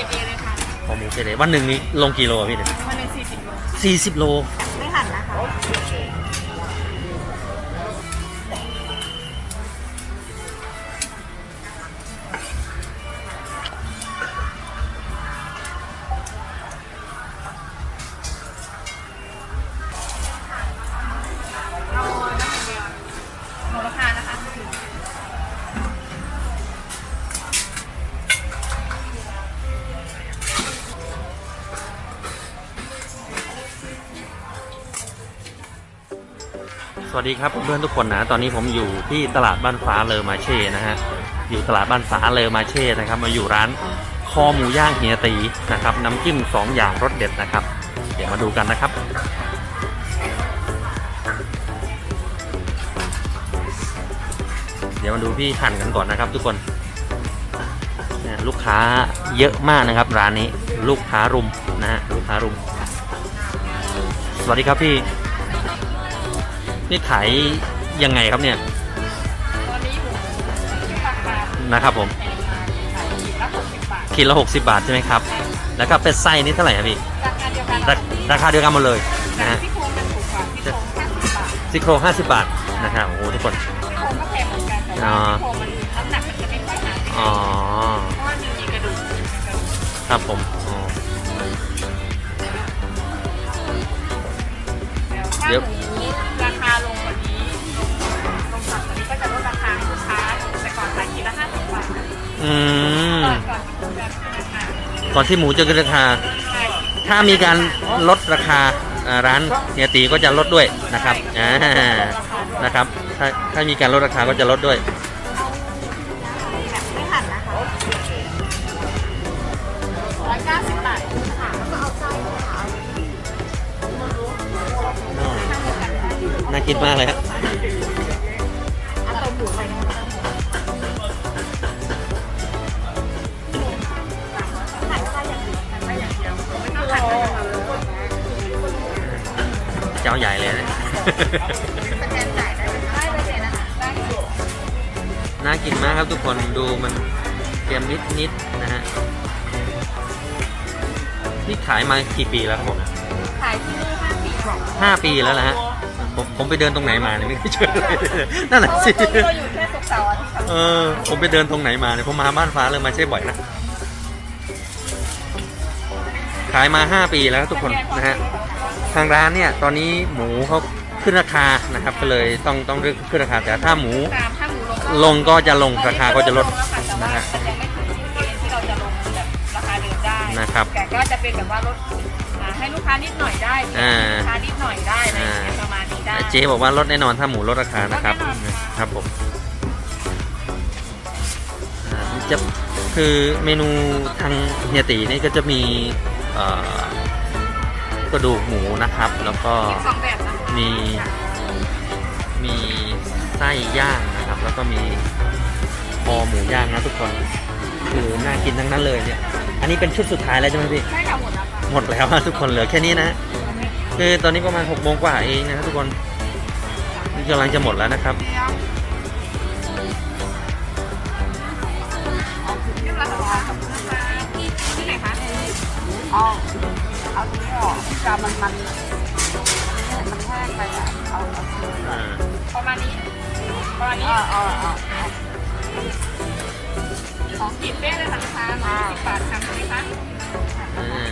รดเอเลยค่ะคอหมูเกรดเอวันหนึ่งนี้ลงกี่โลอะพี่เนี่ยวันหนึ่งสี่สิบโลสี่สิบโล ไม่หั่นนะคะ สวัสดีครับเพื่อนทุกคนนะตอนนี้ผมอยู่ที่ตลาดบ้านฟ้าเลอมาเช่นะฮะอยู่ตลาดบ้านฟ้าเลอมาเช่นะครับ มาอยู่ร้านคอหมูย่างเฮียตีนะครับน้ำจิ้มสองอย่างรสเด็ดนะครับ เดี๋ยวมาดูกันนะครับเดี๋ยวมาดูพี่หั่นกันก่อนนะครับ ทุกคนเนี่ยลูกค้าเยอะมากนะครับ ร้านนี้ลูกค้ารุมนะฮะลูกค้ารุม สวัสดีครับพี่ นี่ขายยังไงครับเนี่ย ตอนนี้หมูที่ราคานะครับผมแพงมากขายขีดละหกสิบบาทขีดละ 60 บาทใช่ไหมครับ แล้วก็เป็นไส้นี่เท่าไหร่ครับพี่ราคาเดียวกันราราคาเดียวกันหมดเลยนะฮะที่โครงมันถูกกว่าที่โครงห้าสิบบาทซี่โครง50 บาทนะฮะโอ้โหทุกคน ที่โครงก็แพงเหมือนกันแต่อ๋ว่าอที่โครงมันน้ำหนักมันจะไม่ค่อยหนาอ๋อเพราะว่ามันมีกระดูกมีกระดูกครับผม อืมก่อนก่อนที่หมูจะขึ้นราคาก่อนที่หมูจะขึ้นราคาใช่ถ้ามีการลดราคาอ่าร้านเฮียตีก็จะลดด้วยนะครับอ่านะครับ ถ้าถ้ามีการลดราคาก็จะลดด้วยแบบไม่หั่นนะคะร้อยเก้าสิบบาทค่ะแล้วก็เอาไส้ค่ะน่ากินมากเลยครับ จ้าใหญ่เลยนะสแกนจ่ายได้ไหมได้เลยเจนะคะได้ค่ะน่ากินมากครับทุกคนดูมันเตรียมนิดนิดๆนะฮะนี่ขายมากี่ปีแล้วครับผมขายที่นี่ห้าปีกว่าห้าปีแล้วนะฮะผมผมไปเดินตรงไหนมาเนี่ยไม่เคยเจอเลยนั่นแหละสิเพราะว่าเราอยู่แค่ศุกร์เสาร์อาทิตย์ค่ะเออผมไปเดินตรงไหนมาเนี่ยผมมาบ้านฟ้าเลยมาเช่บ่อยนะขายมาห้าปีแล้วทุกคนนะฮะ ทางร้านเนี่ยตอนนี้หมูเขาขึ้นราคานะครับก็เลยต้องต้องเลือกขึ้นราคาแต่ถ้าหมูตามถ้าหมูลงลงก็จะลงราคาก็จะลดแต่นะว่าฮะมันยังไม่ถึงเกณฑ์ที่เราจะลงแบบราคาเดิมได้นะครับ แต่ก็จะเป็นแบบว่าลดอ่าให้ลูกค้านิดหน่อยได้อ่าลูกค้านิดหน่อยได้อะไรอย่างเงี้ยประมาณนี้ได้ เจ๊บอกว่าลดแน่นอนถ้าหมูลดราคานะครับลดแน่นอนค่ะ ครับผมอ่าจะคือเมนูทางเฮียตีนี่ก็จะมีเอ่อ กระดูกหมูนะครับ แล้วก็มีสองแบบนะคะมีมีไส้ย่างนะครับ แล้วก็มีคอหมูย่างนะทุกคนคือน่ากินทั้งนั้นเลยเนี่ย อันนี้เป็นชุดสุดท้ายแล้วใช่ไหมพี่ใช่ค่ะหมดแล้วค่ะหมดแล้วอะทุกคนเหลือแค่นี้นะคือตอนนี้ประมาณหกโมงกว่าเองนะครับทุกคนนี่กำลังจะหมดแล้วนะครับเดี๋ยวเอาถึงที่ราคากับราคาที่ที่ไหนคะเอา เอาตรงนี้ออกที่จามันมันมันแห้งไปอะเอาเอาเอ่อประมาณนี้ประมาณนี้อ๋ออ๋อของกินเป้เลยค่ะลูกค้าร้อยสิบบาททำใช่ไหมคะอ่า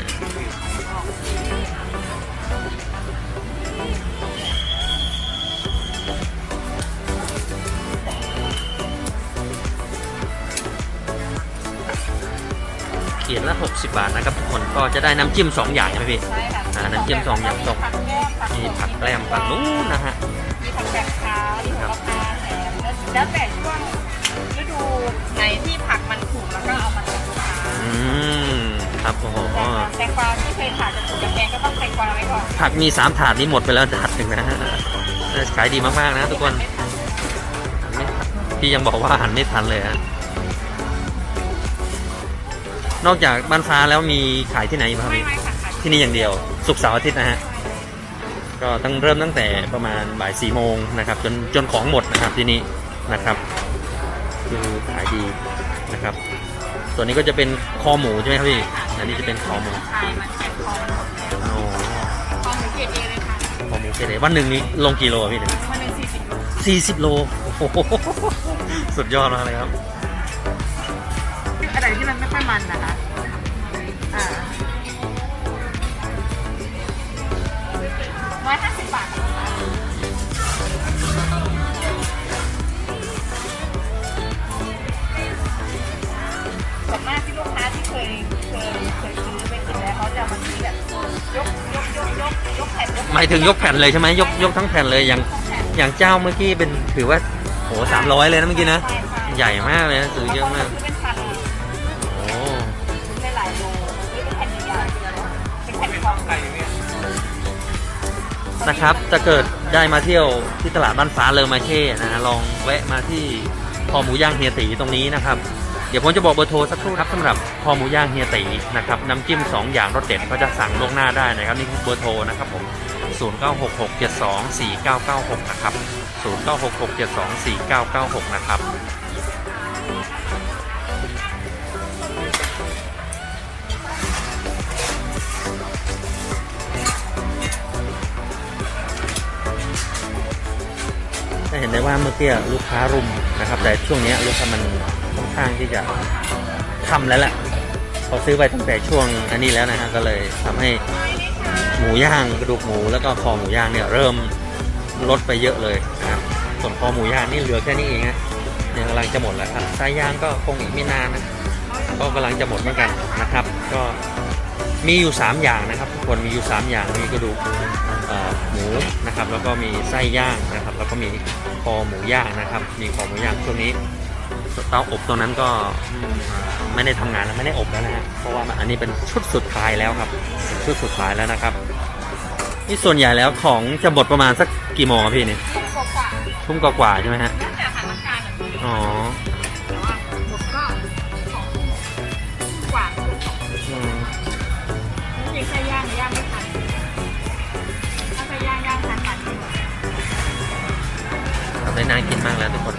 ละ 60 บาทนะครับทุกคนก็จะได้น้ำจิ้ม 2 อย่างใช่ไหมพี่ใช่ค่ะอ่าน้ำจิ้มสองอย่างสองมีผักแก้มผักมีผักแกล้มฝั่งนู้นนะฮะมีผักแกงขาวมีผักกาดแหนมแล้วแต่ช่วงฤดูไหนที่ผักมันถูกแล้วก็เอามาใส่ลูกค้าอืมครับโอ้โหแตงกวาที่เคยขาดจะถูกจะแพงก็ต้องแตงกวาไว้ก่อนผักมี 3 ถาดนี้หมดไปแล้วถาดหนึ่งนะฮะเออขายดีมากๆนะทุกคนหันไม่ทันพี่ยังบอกว่าหันไม่ทันเลยฮะ นอกจากบ้านฟ้าแล้วมีขายที่ไหนอีกบ้างครับไม่พี่ไม่ค่ะขายที่นี่อย่างเดียวศุกร์เสาร์อาทิตย์นะฮะ ก็ตั้งเริ่มตั้งแต่ประมาณบ่ายสี่โมงนะครับจนจนของหมดนะครับที่นี่นะครับ คือขายดีนะครับ ส่วนนี้ก็จะเป็นคอหมูใช่ไหมครับพี่อันนี้จะเป็นคอหมูใช่มันแข็งคอมันหมดเลยโอ้คอหมูเกรดเอเลยค่ะคอหมูเกรดเอวันหนึ่งนี้ลงกี่โลอะพี่เนี่ย วันหนึ่งสี่สิบโลสี่สิบโลโอ้โหสุดยอดมากเลยครับ อะไรที่มันไม่ค่อยมันนะคะอ่าร้อยห้าสิบบาทค่ะส่วนมากที่ลูกค้าที่เคยเคยเคยซื้อไปกินแล้วเขาจะเอามาซื้อแบบยกยกยกยกยกแผ่นยกหมายถึงยกแผ่นเลยใช่ไหมยกยกทั้งแผ่นเลยอย่างทั้งแผ่นอย่างเจ้าเมื่อกี้เป็นถือว่าโหสามร้อยเลยนะเมื่อกี้นะใช่ใช่ใหญ่มากเลยนะซื้อเยอะมาก ซื้อเป็นพัน นะครับถ้าเกิดได้มาเที่ยวที่ตลาดบ้านฟ้าเลอมาเช่นะฮะลองแวะมาที่คอหมูย่างเฮียตีตรงนี้นะครับ เดี๋ยวผมจะบอกเบอร์โทรสักครู่ครับสำหรับคอหมูย่างเฮียตีนะครับน้ำจิ้ม 2 อย่างรสเด็ดก็จะสั่งล่วงหน้าได้นะครับนี่คือเบอร์โทรนะครับผม0966724996 นะครับ 0966724996 นะครับ เห็นได้ว่าเมื่อกี้ลูกค้ารุมนะครับ แต่ช่วงนี้ลูกค้ามันค่อนข้างที่จะทำแล้วแหละเขาซื้อไปตั้งแต่ช่วงอันนี้แล้วนะฮะก็เลยทำให้หมูย่างกระดูกหมูแล้วก็คอหมูย่างเนี่ยเริ่มลดไปเยอะเลยครับส่วนคอหมูย่างนี่เหลือแค่นี้เองฮะเนี่ยกำลังจะหมดแล้วครับไส้ย่างก็คงอีกไม่นานนะก็กำลังจะหมดเหมือนกันนะครับ ก็มีอยู่ 3 อย่างนะครับทุกคนมีอยู่ 3 อย่างมีกระดูก มูนะครับ แล้วก็มีไส้ย่างนะครับ แล้วก็มีคอหมูย่างนะครับ มีคอหมูย่างช่วงนี้เตาอบตัวนั้นก็ไม่ได้ทำงานแล้วไม่ได้อบแล้วนะฮะเพราะว่าอันนี้เป็นชุดสุดท้ายแล้วครับชุดสุดท้ายแล้วนะครับนี่ส่วนใหญ่แล้วของจะหมดประมาณสักกี่โมงครับพี่นี่กว่าทุ่มกว่าใช่ไหมฮะอ๋อแต่ว่าหมดก็สองทุ่มกว่าทุ่มสองทุ่มอืมจริงๆไส้ย่างย่างไม่ทัน น่ากินมากแล้วทุกคน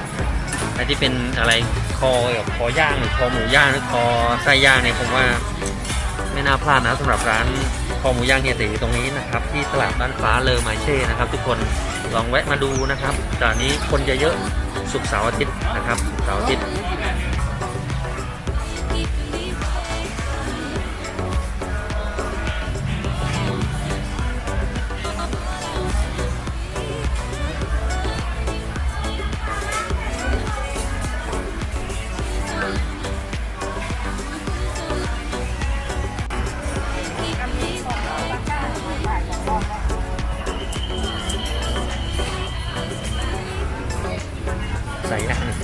ไอที่เป็นอะไรคอแบบคอย่างหรือคอหมูย่างหรือคอไส้ย่างเนี่ยผมว่าไม่น่าพลาดนะสำหรับร้านคอหมูย่างเฮียตีตรงนี้นะครับ ที่ตลาดบ้านฟ้าเลอมาเช่นะครับ ทุกคนลองแวะมาดูนะครับตอนนี้คนจะเยอะสุกเสาร์อาทิตย์นะครับเสาร์อาทิตย์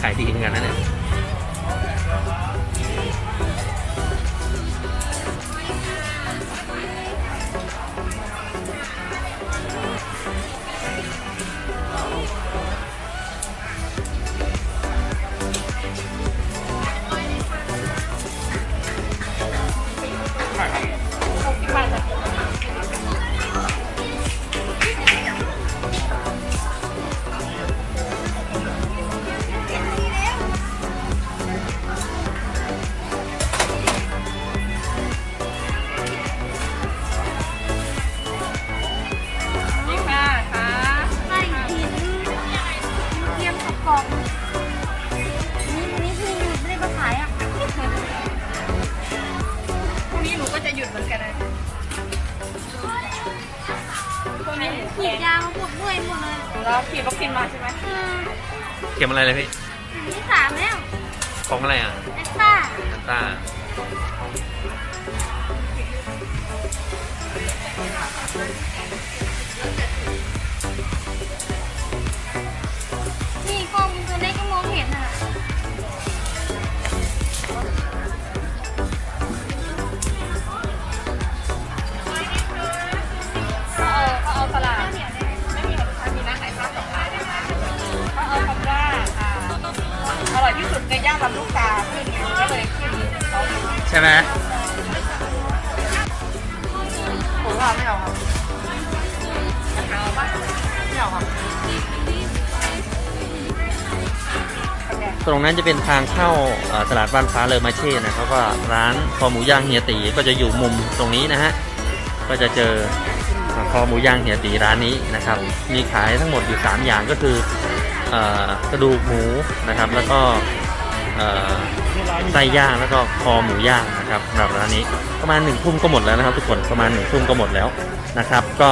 ขายดีเหมือนกันนะเนี่ย กับกล่องนี่วันนี้พี่หยุดไม่ได้มาขายอะพรุ่งนี้หนูก็จะหยุดเหมือนกันนะพรุ่งนี้หนูฉีดยามาปวดเมื่อยหมดเลยแล้วฉีดวัคซีนมาใช่ไหมอืมเข็มอะไรเลยพี่ที่สามแล้วของอะไรอะแอสต้าตา ช่ไหมผมว่าไม่เอาครับไม่เอาครับตรงนั้นจะเป็นทางเข้าตลาดบ้านฟ้าเลอมาเช่นะครับก็ร้านคอหมูย่างเฮียตีก็จะอยู่มุมตรงนี้นะฮะก็จะเจอคอหมูย่างเฮียตีร้านนี้นะครับ มีขายทั้งหมดอยู่ 3 อย่างก็คืออกระดูกหมูนะครับ แล้วก็ ไส้ย่างแล้วก็คอหมูย่างนะครับสำหรับร้านนี้ประมาณหนึ่งทุ่มก็หมดแล้วนะครับ ทุกคนประมาณหนึ่งทุ่มก็หมดแล้วนะครับ ก็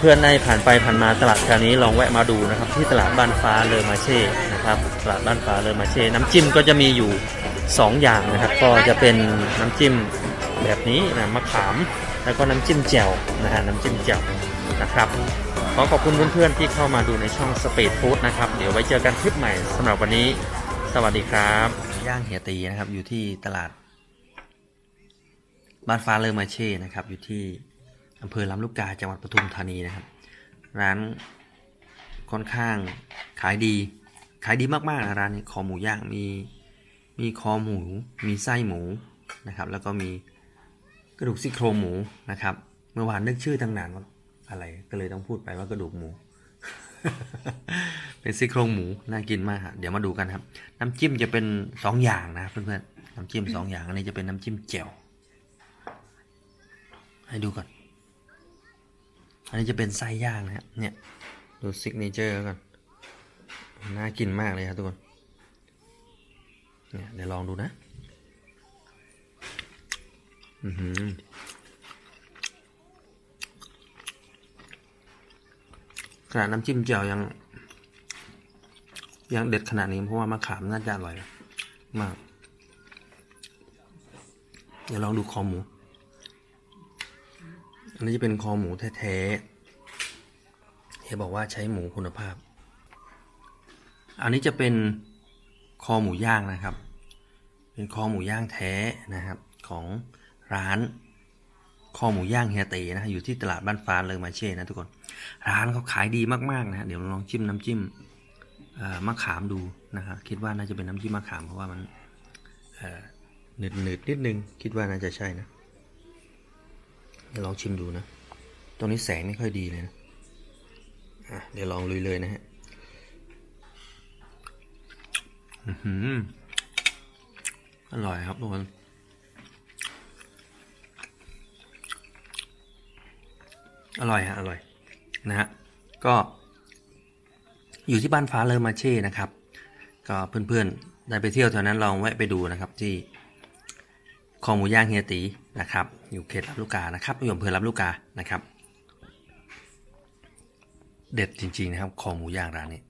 เพื่อนๆได้ผ่านไปผ่านมาตลาดแถวนี้ลองแวะมาดูนะครับ ที่ตลาดบ้านฟ้าเลอมาเช่นะครับตลาดบ้านฟ้าเลอมาเช่ น้ำจิ้มก็จะมีอยู่ 2 อย่างนะครับ ก็จะเป็นน้ำจิ้มแบบนี้นะมะขามแล้วก็น้ำจิ้มแจ่วนะฮะน้ำจิ้มแจ่วนะครับขอขอบคุณเพื่อนๆที่เข้ามาดูในช่องสเปีดฟู้ดนะครับ เดี๋ยวไว้เจอกันคลิปใหม่สำหรับวันนี้ สวัสดีครับ ย่างเฮียตีนะครับ อยู่ที่ตลาด บ้านฟ้าเลอมาเช่นะครับ อยู่ที่อำเภอลำลูกกาจังหวัดปทุมธานีนะครับ ร้านค่อนข้างขายดี ขายดีมากๆนะร้านนี้คอหมูย่างมีมีคอหมู มีไส้หมูนะครับ แล้วก็มีกระดูกซี่โครงหมูนะครับ เมื่อวานนึกชื่อตั้งนานว่าอะไรก็เลยต้องพูดไปว่ากระดูกหมู เป็นซี่โครงหมูน่ากินมากฮะเดี๋ยวมาดูกันครับ น้ำจิ้มจะเป็นสองอย่างนะเพื่อนๆน้ำจิ้มสองอย่างอันนี้จะเป็นน้ำจิ้มแจ่วให้ดูก่อน อันนี้จะเป็นไส้ย่างนะครับเนี่ยดูซิกเนเจอร์ก่อนน่ากินมากเลยครับทุกคนเนี่ยเดี๋ยวลองดูนะ อือหือ ขนาดน้ำจิ้มแจ่วยัง ยังเด็ดขนาดนี้เพราะว่ามะขามน่าจะอร่อยมาก เดี๋ยวลองดูคอหมู อันนี้จะเป็นคอหมูแท้ๆเฮียบอกว่าใช้หมูคุณภาพ อันนี้จะเป็นคอหมูย่างนะครับ เป็นคอหมูย่างแท้นะครับ ของร้านคอหมูย่างเฮียตีนะ อยู่ที่ตลาดบ้านฟ้าเลยมาเช่นะทุกคน ร้านเขาขายดีมากๆนะฮะเดี๋ยวลองจิ้มน้ำจิ้มมะขามดูนะครับคิดว่าน่าจะเป็นน้ำจิ้มมะขามเพราะว่ามันเอ่อหนืดนิดนึงคิดว่าน่าจะใช่นะเดี๋ยวลองชิมดูนะตรงนี้แสงไม่ค่อยดีเลยนะะเดี๋ยวลองลุยเลยนะฮะอร่อยครับทุกคนอร่อยฮะอร่อย นะฮะก็อยู่ที่บ้านฟ้าเลอมาเช่นะครับ ก็เพื่อนๆได้ไปเที่ยวแถวนั้นลองแวะไปดูนะครับที่คอหมูย่างเฮียตีนะครับ อยู่เขตรับลูกกานะครับอยู่อำเภอรับลูกกานะครับ เด็ดจริงๆนะครับคอหมูย่างร้านนี้